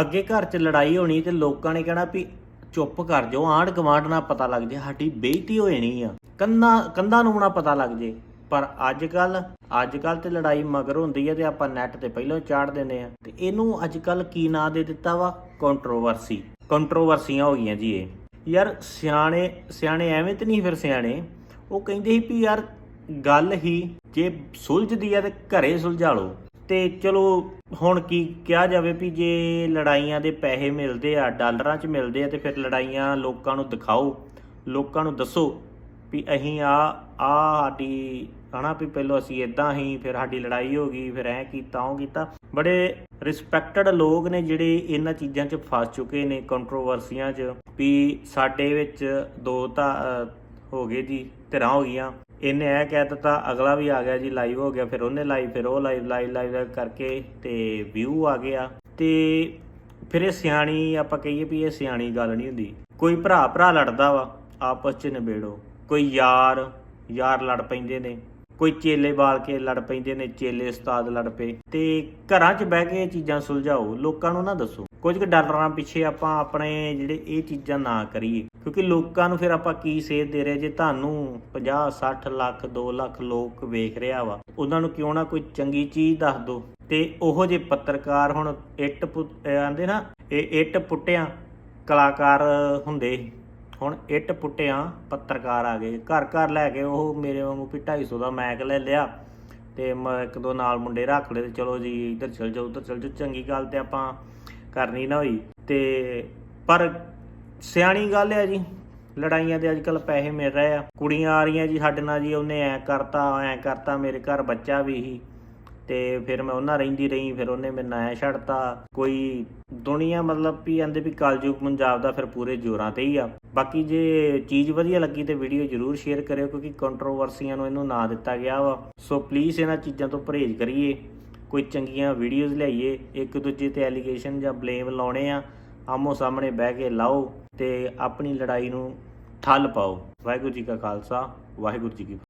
ਅੱਗੇ ਘਰ 'ਚ ਲੜਾਈ ਹੋਣੀ ਤੇ ਲੋਕਾਂ ਨੇ ਕਹਿਣਾ ਵੀ ਚੁੱਪ ਕਰ ਜਾਓ, ਆਂਢ ਗੁਆਂਢ ਨਾ ਪਤਾ ਲੱਗ ਜੇ, ਸਾਡੀ ਬੇਇੱਜ਼ਤੀ ਹੋ ਜਾਣੀ ਆ। ਕੰਨਾਂ, ਕੰਧਾਂ ਨੂੰ ਨਾ ਪਤਾ ਲੱਗ ਜੇ। ਪਰ ਅੱਜ ਕੱਲ ਅੱਜ ਕੱਲ ਤੇ ਲੜਾਈ ਮਗਰ ਹੁੰਦੀ ਹੈ ਤੇ ਆਪਾਂ ਨੈਟ ਤੇ ਪਹਿਲਾਂ ਚਾੜ ਦਿੰਦੇ ਆ। ਤੇ ਇਹਨੂੰ ਅੱਜ ਕੱਲ ਕੀ ਨਾਂ ਦੇ ਦਿੱਤਾ ਵਾ? ਕੰਟਰੋਵਰਸੀ ਕੰਟਰੋਵਰਸੀਆਂ ਹੋ ਗਈਆਂ ਜੀ ਇਹ। ਯਾਰ ਸਿਆਣੇ ਸਿਆਣੇ ਐਵੇਂ ਤੇ ਨਹੀਂ ਫਿਰ ਸਿਆਣੇ। ਉਹ ਕਹਿੰਦੇ ਸੀ ਵੀ ਯਾਰ ਗੱਲ ਹੀ ਜੇ ਸੁਲਝਦੀ ਆ ਤੇ ਘਰੇ ਸੁਲਝਾ ਲਓ। ਤੇ ਚਲੋ, ਹੁਣ ਕੀ ਕਿਹਾ ਜਾਵੇ ਵੀ ਜੇ ਲੜਾਈਆਂ ਦੇ ਪੈਸੇ ਮਿਲਦੇ ਆ, ਡਾਲਰਾਂ 'ਚ ਮਿਲਦੇ ਆ, ਤੇ ਫਿਰ ਲੜਾਈਆਂ ਲੋਕਾਂ ਨੂੰ ਦਿਖਾਓ, ਲੋਕਾਂ ਨੂੰ ਦੱਸੋ ਵੀ ਅਸੀਂ ਆ ਆ ਸਾਡੀ, ਹਨਾ ਵੀ ਪਹਿਲਾਂ ਅਸੀਂ ਇਦਾਂ ਹੀ ਫਿਰ ਸਾਡੀ ਲੜਾਈ ਹੋ ਗਈ, ਫਿਰ ਐ ਕੀਤਾ, ਉਹ ਕੀਤਾ। ਬੜੇ ਰਿਸਪੈਕਟਡ ਲੋਕ ਨੇ ਜਿਹੜੇ ਇਹਨਾਂ ਚੀਜ਼ਾਂ 'ਚ ਫਸ ਚੁੱਕੇ ਨੇ ਕੰਟਰੋਵਰਸੀਆਂ 'ਚ, ਵੀ ਸਾਡੇ ਵਿੱਚ ਦੋ ਤਾਂ ਹੋ ਗਏ ਜੀ, ਧਿਰਾਂ ਹੋ ਗਈਆਂ। ਇਹਨੇ ਇਹ ਕਹਿ ਦਿੱਤਾ, ਅਗਲਾ ਵੀ ਆ ਗਿਆ ਜੀ ਲਾਈਵ ਹੋ ਗਿਆ, ਫਿਰ ਉਹਨੇ ਲਾਈਵ ਫਿਰ ਉਹ ਲਾਈਵ ਲਾਈਵ ਲਾਈਵ ਕਰਕੇ ਤੇ ਵਿਊ ਆ ਗਿਆ। ਤੇ ਫਿਰ ਇਹ ਸਿਆਣੀ, ਆਪਾਂ ਕਹੀਏ ਵੀ ਇਹ ਸਿਆਣੀ ਗੱਲ ਨਹੀਂ ਹੁੰਦੀ। ਕੋਈ ਭਰਾ ਭਰਾ ਲੜਦਾ ਵਾ, ਆਪਸ 'ਚ ਨਿਬੇੜੋ। ਕੋਈ ਯਾਰ ਯਾਰ ਲੜ ਪੈਂਦੇ ਨੇ। ਕੋਈ ਚੇਲੇ ਬਾਲ ਕੇ ਲੜ ਪੈਂਦੇ ਨੇ, ਚੇਲੇ ਉਸਤਾਦ ਲੜ ਪਏ। ਤੇ ਘਰਾਂ 'ਚ ਬਹਿ ਕੇ ਇਹ ਚੀਜ਼ਾਂ ਸੁਲਝਾਓ, ਲੋਕਾਂ ਨੂੰ ਨਾ ਦੱਸੋ। ਕੁਝ ਕੁ ਡਾਲਰਾਂ ਪਿੱਛੇ ਆਪਾਂ ਆਪਣੇ ਜਿਹੜੇ ਇਹ ਚੀਜ਼ਾਂ ਨਾ ਕਰੀਏ। ਕਿਉਂਕਿ ਲੋਕਾਂ ਨੂੰ ਫਿਰ ਆਪਾਂ ਕੀ ਸੇਧ ਦੇ ਰਹੇ ਜੇ ਤੁਹਾਨੂੰ 50 60 ਲੱਖ 2 ਲੱਖ ਲੋਕ ਵੇਖ ਰਿਹਾ ਵਾ, ਉਹਨਾਂ ਨੂੰ ਕਿਉਂ ਨਾ ਕੋਈ ਚੰਗੀ ਚੀਜ਼ ਦੱਸ ਦੋ। ਤੇ ਉਹੋ ਜੇ ਪੱਤਰਕਾਰ ਹੁਣ ਇੱਟ ਪੁੱਟ- ਆਂਦੇ ਨਾ, ਇਹ ਇੱਟ ਪੁੱਟਿਆਂ ਕਲਾਕਾਰ ਹੁੰਦੇ ਹੁਣ ਇੱਟ ਪੁੱਟਿਆਂ ਪੱਤਰਕਾਰ ਆ ਗਏ। ਘਰ ਘਰ ਲੈ ਕੇ ਉਹ ਮੇਰੇ ਵਾਂਗੂ ਵੀ 250 ਦਾ ਮੈਕ ਲੈ ਲਿਆ ਤੇ ਮੈਂ, ਇੱਕ ਦੋ ਨਾਲ ਮੁੰਡੇ ਰੱਖ ਲਏ ਤੇ ਚਲੋ ਜੀ, ਇੱਧਰ ਚਲ ਜਾਓ, ਉੱਧਰ ਚਲ ਜਾਓ। ਚੰਗੀ ਗੱਲ ਤੇ ਆਪਾਂ ਕਰਨੀ ਨਾ ਹੋਈ। ਤੇ ਪਰ ਸਿਆਣੀ ਗੱਲ ਹੈ ਜੀ, ਲੜਾਈਆਂ ਦੇ ਅੱਜ ਕੱਲ ਪੈਸੇ ਮਿਲ ਰਹੇ ਆ। ਕੁੜੀਆਂ ਆ ਰਹੀਆਂ ਜੀ ਸਾਡੇ ਨਾਲ ਜੀ, ਉਹਨੇ ਐ ਕਰਤਾ ਐ ਕਰਤਾ, ਮੇਰੇ ਘਰ ਬੱਚਾ ਵੀ ਹੀ ਤੇ ਫਿਰ ਮੈਂ ਉਹਨਾਂ ਰਹਿੰਦੀ ਰਹੀ, ਫਿਰ ਉਹਨੇ ਮੈਨੂੰ ਐ ਛੱਡਤਾ। ਕੋਈ ਦੁਨੀਆ ਮਤਲਬ ਵੀ ਆਂਦੇ ਵੀ ਕਲਯੁਗ ਪੰਜਾਬ ਦਾ ਫਿਰ ਪੂਰੇ ਜ਼ੋਰਾਂ ਤੇ ਹੀ ਆ। ਬਾਕੀ ਜੇ ਚੀਜ਼ ਵਧੀਆ ਲੱਗੀ ਤੇ ਵੀਡੀਓ ਜਰੂਰ ਸ਼ੇਅਰ ਕਰਿਓ, ਕਿਉਂਕਿ ਕੰਟਰੋਵਰਸੀਆਂ ਨੂੰ ਇਹਨੂੰ ਨਾ ਦਿੱਤਾ ਗਿਆ ਵਾ। ਸੋ ਪਲੀਜ਼ ਇਹਨਾਂ ਚੀਜ਼ਾਂ ਤੋਂ ਪਰਹੇਜ਼ ਕਰੀਏ। ਕੋਈ ਚੰਗੀਆਂ ਵੀਡੀਓਜ਼ ਲਿਆਈਏ, ਇੱਕ ਦੂਜੇ ਤੇ ਐਲੀਗੇਸ਼ਨ ਜਾਂ ਬਲੇਮ ਲਾਉਣੇ ਆ, ਆਮੋ ਸਾਹਮਣੇ ਬਹਿ ਕੇ ਲਾਓ ਤੇ ਆਪਣੀ ਲੜਾਈ ਨੂੰ ਠੱਲ ਪਾਓ। ਵਾਹਿਗੁਰੂ ਜੀ ਕਾ ਖਾਲਸਾ, ਵਾਹਿਗੁਰੂ ਜੀ ਕੀ ਫਤਿਹ।